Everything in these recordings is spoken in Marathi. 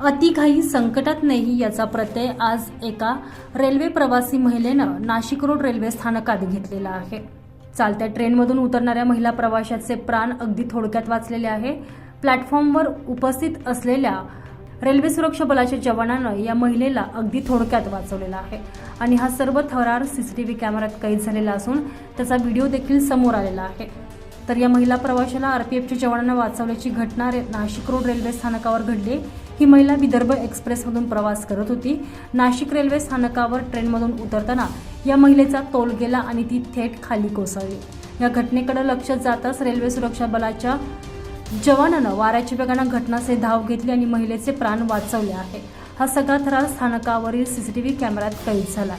अतिघाई संकटात नाही याचा प्रत्यय आज एका रेल्वे प्रवासी महिलेनं नाशिक रोड रेल्वे स्थानकात घेतलेला आहे. चालत्या ट्रेनमधून उतरणाऱ्या महिला प्रवाशाचे प्राण अगदी थोडक्यात वाचलेले आहे. प्लॅटफॉर्मवर उपस्थित असलेल्या रेल्वे सुरक्षा बलाच्या जवानानं या महिलेला अगदी थोडक्यात वाचवलेला आहे. आणि हा सर्व थरार सीसीटीव्ही कॅमेऱ्यात कैद झालेला असून त्याचा व्हिडिओ देखील समोर आलेला आहे. तर या महिला प्रवाशाला आरपीएफच्या जवानांना वाचवल्याची घटना रे- नाशिक रोड रेल्वे स्थानकावर घडली. ही महिला विदर्भ एक्सप्रेसमधून प्रवास करत होती. नाशिक रेल्वे स्थानकावर ट्रेनमधून उतरताना या महिलेचा तोल गेला आणि ती थेट खाली कोसळली. या घटनेकडे लक्ष जाताच रेल्वे सुरक्षा बलाच्या जवानानं वाऱ्याच्या वेगानं घटनास्थळी धाव घेतली आणि महिलेचे प्राण वाचवले आहे. हा सगळा थरार स्थानकावरील सीसीटीव्ही कॅमेऱ्यात कैद झाला.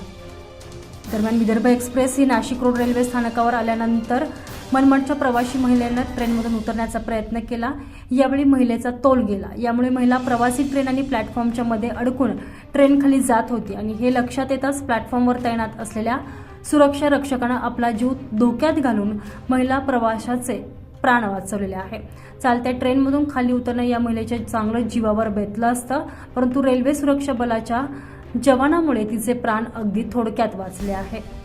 दरम्यान विदर्भ एक्सप्रेस ही नाशिक रोड रेल्वे स्थानकावर आल्यानंतर मनमाडच्या प्रवासी महिलेनं ट्रेनमधून उतरण्याचा प्रयत्न केला. यावेळी महिलेचा तोल गेला. यामुळे महिला प्रवासी ट्रेन आणि प्लॅटफॉर्मच्या मध्ये अडकून ट्रेनखाली जात होती आणि हे लक्षात येताच प्लॅटफॉर्मवर तैनात असलेल्या सुरक्षा रक्षकानं आपला जीव धोक्यात घालून महिला प्रवाशाचे प्राण वाचवलेले आहे. चालत्या ट्रेनमधून खाली उतरणं या महिलेच्या चांगलं जीवावर बेतलं असतं परंतु रेल्वे सुरक्षा बलाच्या जवानामुळे तिचे प्राण अगदी थोडक्यात वाचले आहे.